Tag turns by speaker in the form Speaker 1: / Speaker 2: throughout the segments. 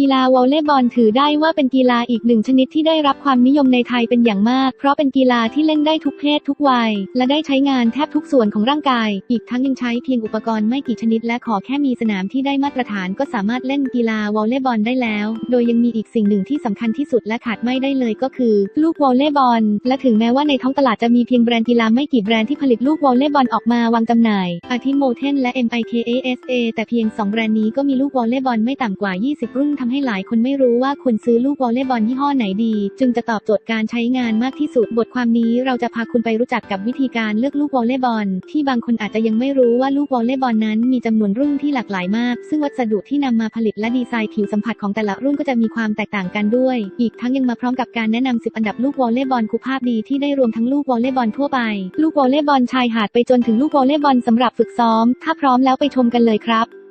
Speaker 1: กีฬาวอลเลย์บอลถือได้ว่าเป็นกีฬาอีกหนึ่งชนิดที่ได้รับความนิยมในไทยเป็นอย่างมาก เพราะเป็นกีฬาที่เล่นได้ทุกเพศทุกวัย และได้ใช้งานแทบทุกส่วนของร่างกาย อีกทั้งยังใช้เพียงอุปกรณ์ไม่กี่ชนิด และขอแค่มีสนามที่ได้มาตรฐานก็สามารถเล่นกีฬาวอลเลย์บอลได้แล้ว โดยยังมีอีกสิ่งหนึ่งที่สำคัญที่สุดและขาดไม่ได้เลยก็คือ ลูกวอลเลย์บอล และถึงแม้ว่าในท้องตลาดจะมีเพียงแบรนด์กีฬาไม่กี่แบรนด์ที่ผลิตลูกวอลเลย์บอลออกมาวางจำหน่ายอาทิโมเทนและ MIKASA แต่เพียง 2 แบรนด์นี้ก็มีลูกวอลเลย์บอลไม่ต่ำกว่า 20 รุ่นทำให้หลายคนไม่รู้ว่าควรซื้อลูกวอลเลย์บอลยี่ห้อไหนดี จึงจะตอบโจทย์การใช้งานมากที่สุด บทความนี้เราจะพาคุณไปรู้จักกับวิธีการเลือกลูกวอลเลย์บอลที่บางคนอาจจะยังไม่รู้ว่าลูกวอลเลย์บอลนั้นมีจำนวนรุ่นที่หลากหลายมาก ซึ่งวัสดุที่นำมาผลิตและดีไซน์ผิวสัมผัสของแต่ละรุ่นก็จะมีความแตกต่างกันด้วย อีกทั้งยังมาพร้อมกับการแนะนำ10 อันดับลูกวอลเลย์บอลคุณภาพดีที่ได้รวมทั้งลูกวอลเลย์บอลทั่วไป ลูกวอลเลย์บอลชายหาดไปจนถึงลูกวอลเลย์บอลสำหรับฝึกซ้อม ถ้าพร้อมแล้วไปชมกันเลยครับ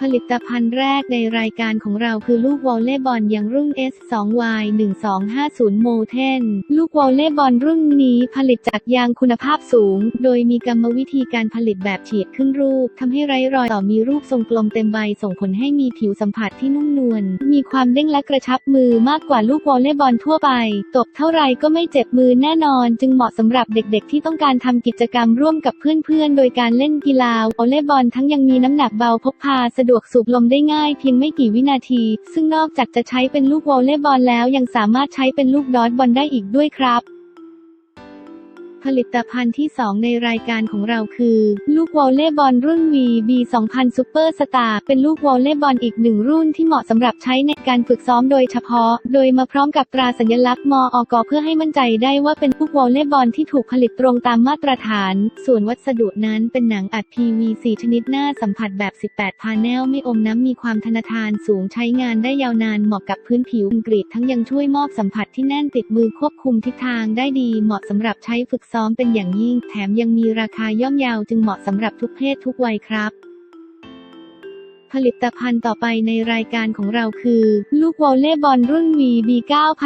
Speaker 1: ผลิตภัณฑ์แรกในรายการของเราคือลูกวอลเลย์บอลอย่างรุ่น S2Y 1250 m o t e n ลูกวอลเลย์บอลรุ่นนี้ผลิตจากยางคุณภาพสูง โดยมีกรรมวิธีการผลิตแบบฉีดขึ้นรูปทำให้ไร้รอยต่อมีรูปทรงกลมเต็มใบส่งผลให้มีผิวสัมผัสที่นุ่มนวลมีความเด้งและกระชับมือมากกว่าลูกวอลเลย์บอลทั่วไปตบเท่าไรก็ไม่เจ็บมือแน่นอน จึงเหมาะสำหรับเด็กๆ ที่ต้องการทำกิจกรรมร่วมกับเพื่อนๆ โดยการเล่นกีฬาวอลเลย์บอลทั้งยังมีน้ำหนักเบาพกพาสะดวกวกสูบลมได้ง่ายเพียงไม่กี่วินาที ซึ่งนอกจากจะใช้เป็นลูกวอลเลย์บอลแล้วยังสามารถใช้เป็นลูกดอทบอลได้อีกด้วยครับ ผลิตภัณฑ์ที่ 2 ในรายการของเราคือ ลูกวอลเลย์บอลรุ่น VB 2000 Super Star เป็นลูกวอลเลย์บอลอีกหนึ่งรุ่นที่เหมาะสำหรับใช้ในการฝึกซ้อมโดยเฉพาะ โดยมาพร้อมกับตราสัญลักษณ์มออกเพื่อให้มั่นใจได้ว่าเป็นลูกวอลเลย์บอลที่ถูกผลิตตรงตามมาตรฐาน ส่วนวัสดุนั้นเป็นหนังอัด PVC ชนิดหน้าสัมผัสแบบ 18 พาแนลไม่อมน้ำมีความทนทานสูงใช้งานได้ยาวนานเหมาะกับพื้นผิวกรีดทั้งยังช่วยมอบสัมผัสที่แน่นติดมือควบคุมทิศทางได้ดีเหมาะสำหรับใช้ฝึกซ้อมเป็นอย่างยิ่ง แถมยังมีราคาย่อมเยาวจึงเหมาะสำหรับทุกเพศทุกวัยครับ ผลิตภัณฑ์ต่อไปในรายการของเราคือ ลูกวอลเลย์บอลรุ่น VB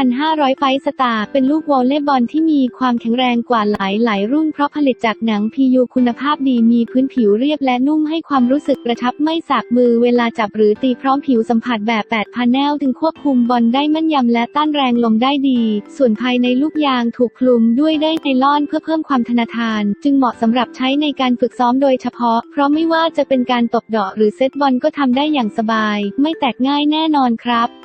Speaker 1: 9500 ไฟสตาร์เป็นลูกวอลเลย์บอลที่มีความแข็งแรงกว่าหลายหลายรุ่นเพราะผลิตจากหนัง PU คุณภาพดีมีพื้นผิวเรียบและนุ่มให้ความรู้สึกกระชับไม่สากมือเวลาจับหรือตีพร้อมผิวสัมผัสแบบ8พาแนลถึงควบคุมบอลได้แม่นยำและต้านแรงลมได้ดี ส่วนภายในลูกยางถูกคลุมด้วยได้ไนลอนเพื่อเพิ่มความทนทาน จึงเหมาะสำหรับใช้ในการฝึกซ้อมโดยเฉพาะ เพราะไม่ว่าจะเป็นการตบดาะหรือเซตบอลก็ทำได้อย่างสบาย ไม่แตกง่ายแน่นอนครับ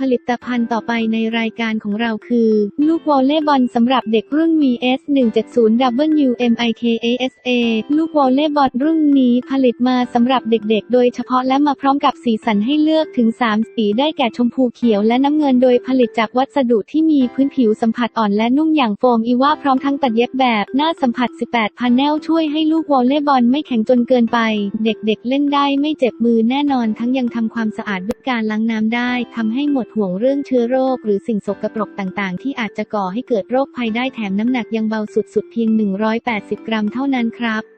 Speaker 1: ผลิตภัณฑ์ต่อไปในรายการของเราคือ ลูกวอลเลย์บอลสำหรับเด็กรุ่น VS 170 WMIKASA ลูกวอลเลย์บอลรุ่นนี้ผลิตมาสำหรับเด็กๆ โดยเฉพาะและมาพร้อมกับสีสันให้เลือกถึง 3 สีได้แก่ชมพูเขียวและน้ำเงินโดยผลิตจากวัสดุที่มีพื้นผิวสัมผัสอ่อนและนุ่มอย่างโฟมอีว่าพร้อมทั้งตัดเย็บแบบหน้าสัมผัส 18 พาแนลช่วยให้ลูกวอลเลย์บอลไม่แข็งจนเกินไป เด็กๆ เล่นได้ไม่เจ็บมือแน่นอนทั้งยังทำความสะอาดด้วยการล้างน้ำได้ทำให้หมดห่วงเรื่องเชื้อโรคหรือสิ่งสกปรกต่างๆ ที่อาจจะก่อให้เกิดโรคภัยได้แถมน้ำหนักยังเบาสุดๆเพียง 180 กรัมเท่านั้นครับ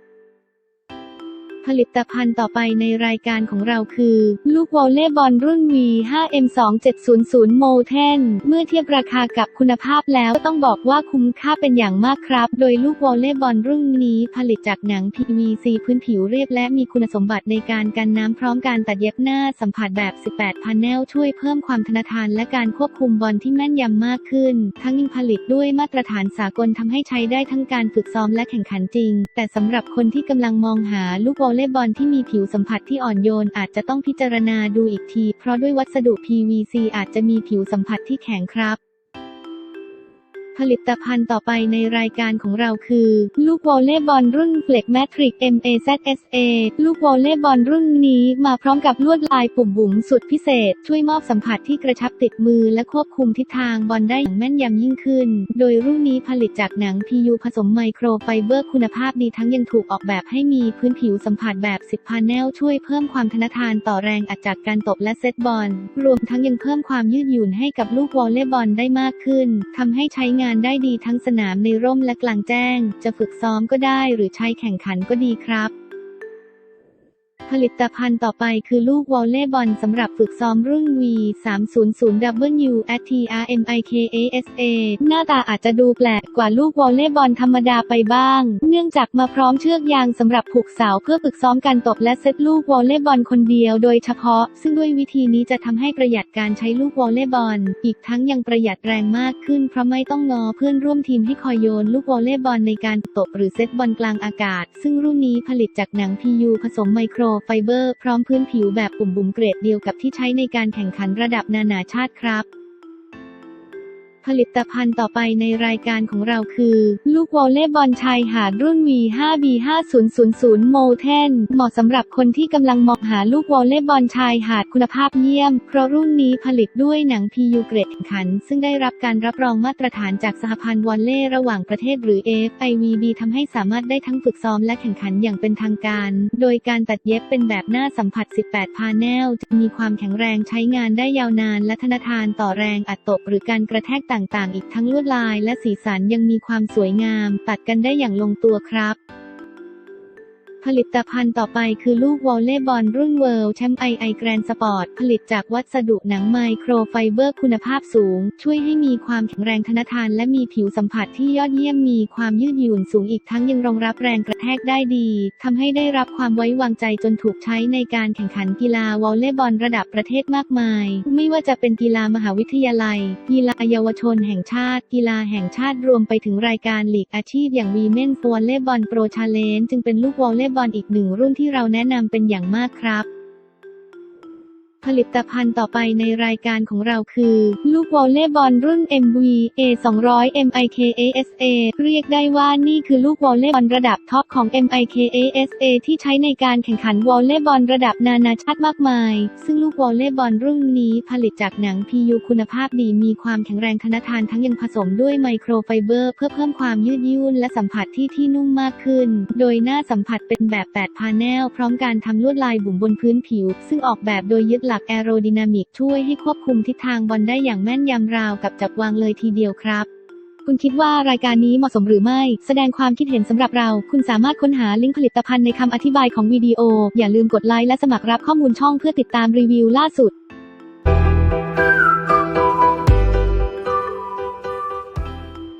Speaker 1: ผลิตภัณฑ์ต่อไปในรายการของเราคือ ลูกวอลเลย์บอลรุ่น V5M2700 m o t e n เมื่อเทียบราคากับคุณภาพแล้วต้องบอกว่าคุ้มค่าเป็นอย่างมากครับ โดยลูกวอลเลย์บอลรุ่นนี้ผลิตจากหนัง PVC พื้นผิวเรียบและมีคุณสมบัติในการกันน้ำพร้อมการตัดเย็บหน้าสัมผัสแบบ 18พาแนลช่วยเพิ่มความทนทานและการควบคุมบอลที่แม่นยำมากขึ้น ทั้งยังผลิตด้วยมาตรฐานสากลทำให้ใช้ได้ทั้งการฝึกซ้อมและแข่งขันจริง แต่สำหรับคนที่กำลังมองหาลูกวอลเล่บอลที่มีผิวสัมผัสที่อ่อนโยนอาจจะต้องพิจารณาดูอีกที เพราะด้วยวัสดุ PVC อาจจะมีผิวสัมผัสที่แข็งครับ ผลิตภัณฑ์ต่อไปในรายการของเราคือ ลูกวอลเลย์บอลรุ่น Flex Matrix MAZSA ลูกวอลเลย์บอลรุ่นนี้มาพร้อมกับลวดลายปุ่มบุ๋มสุดพิเศษ ช่วยมอบสัมผัสที่กระชับติดมือและควบคุมทิศทางบอลได้อย่างแม่นยำยิ่งขึ้น โดยรุ่นนี้ผลิตจากหนัง PU ผสมไมโครไฟเบอร์คุณภาพดีทั้งยังถูกออกแบบให้มีพื้นผิวสัมผัสแบบ10พาแนลช่วยเพิ่มความทนทานต่อแรงอัดจากการตบและเซตบอล รวมทั้งยังเพิ่มความยืดหยุ่นให้กับลูกวอลเลย์บอลได้มากขึ้นทำให้ใช้งานานได้ดีทั้งสนามในร่มและกลางแจ้ง จะฝึกซ้อมก็ได้หรือใช้แข่งขันก็ดีครับ ผลิตภัณฑ์ต่อไปคือลูกวอลเลย์บอลสำหรับฝึกซ้อมรุ่น V 3 0 0 W at T R M I K A S A หน้าตาอาจจะดูแปลกกว่าลูกวอลเลย์บอลธรรมดาไปบ้าง เนื่องจากมาพร้อมเชือกยางสำหรับผูกเสาเพื่อฝึกซ้อมการตบและเซตลูกวอลเลย์บอลคนเดียวโดยเฉพาะ ซึ่งด้วยวิธีนี้จะทำให้ประหยัดการใช้ลูกวอลเลย์บอล อีกทั้งยังประหยัดแรงมากขึ้นเพราะไม่ต้องงอเพื่อนร่วมทีมให้คอยโยนลูกวอลเลย์บอลในการตบหรือเซตบอลกลางอากาศ ซึ่งรุ่นนี้ผลิตจากหนัง PU ผสมไมโครไฟเบอร์ พร้อมพื้นผิวแบบปุ่มบุ๋มเกรดเดียวกับที่ใช้ในการแข่งขันระดับนานาชาติครับ ผลิตภัณฑ์ต่อไปในรายการของเราคือ ลูกวอลเลย์บอลชายหาดรุ่น V5B5000 โมเทนเหมาะสำหรับคนที่กำลังมองหาลูกวอลเลย์บอลชายหาดคุณภาพเยี่ยม เพราะรุ่นนี้ผลิตด้วยหนัง PU เกรดแข่งขัน ซึ่งได้รับการรับรองมาตรฐานจากสหพันธ์วอลเลย์ระหว่างประเทศหรือ FIVB ทำให้สามารถได้ทั้งฝึกซ้อมและแข่งขันอย่างเป็นทางการ โดยการตัดเย็บเป็นแบบหน้าสัมผัส 18 พาแนลจะมีความแข็งแรงใช้งานได้ยาวนานและทนทานต่อแรงอัดตบหรือการกระแทกต่ต่างๆ อีกทั้งลวดลายและสีสันยังมีความสวยงาม ตัดกันได้อย่างลงตัวครับ ผลิตภัณฑ์ต่อไปคือลูกวอลเลย์บอลรุ่นเวิลด์แชมป์ไอไอแกรนสปอร์ตผลิตจากวัสดุหนังไมโครไฟเบอร์คุณภาพสูง ช่วยให้มีความแข็งแรงทนทานและมีผิวสัมผัสที่ยอดเยี่ยมมีความยืดหยุ่นสูงอีกทั้งยังรองรับแรงกระแทกได้ดีทำให้ได้รับความไว้วางใจจนถูกใช้ในการแข่งขันกีฬาวอลเลย์บอลระดับประเทศมากมาย ไม่ว่าจะเป็นกีฬามหาวิทยาลัย กีฬาเยาวชนแห่งชาติ กีฬาแห่งชาติรวมไปถึงรายการลีกอาชีพอย่างวีเมนวอลเลย์บอลโปรชาเลนจึงเป็นลูกวอลเลย์บอลอีกหนึ่งรุ่นที่เราแนะนำเป็นอย่างมากครับ ผลิตภัณฑ์ต่อไปในรายการของเราคือ ลูกวอลเลย์บอลรุ่น MV A 200 MIKASA เรียกได้ว่านี่คือลูกวอลเลย์บอลระดับท็อปของ MIKASA ที่ใช้ในการแข่งขันวอลเลย์บอลระดับนานาชาติมากมาย ซึ่งลูกวอลเลย์บอลรุ่นนี้ผลิตจากหนัง PU คุณภาพดีมีความแข็งแรงทนทานทั้งยังผสมด้วยไมโครไฟเบอร์ เพื่อเพิ่มความยืดยุ่นและสัมผัสที่ที่นุ่มมากขึ้น โดยหน้าสัมผัสเป็นแบบ8พาแนลพร้อมการทำลวดลายบุ๋มบนพื้นผิว ซึ่งออกแบบโดยยึดหลักลักแอโรดินามิกช่วยให้ควบคุมทิศทางบอลได้อย่างแม่นยำราวกับจับวางเลยทีเดียวครับ คุณคิดว่ารายการนี้เหมาะสมหรือไม่ แสดงความคิดเห็นสำหรับเรา คุณสามารถค้นหาลิงก์ผลิตภัณฑ์ในคำอธิบายของวิดีโอ อย่าลืมกดไลค์และสมัครรับข้อมูลช่องเพื่อติดตามรีวิวล่าสุด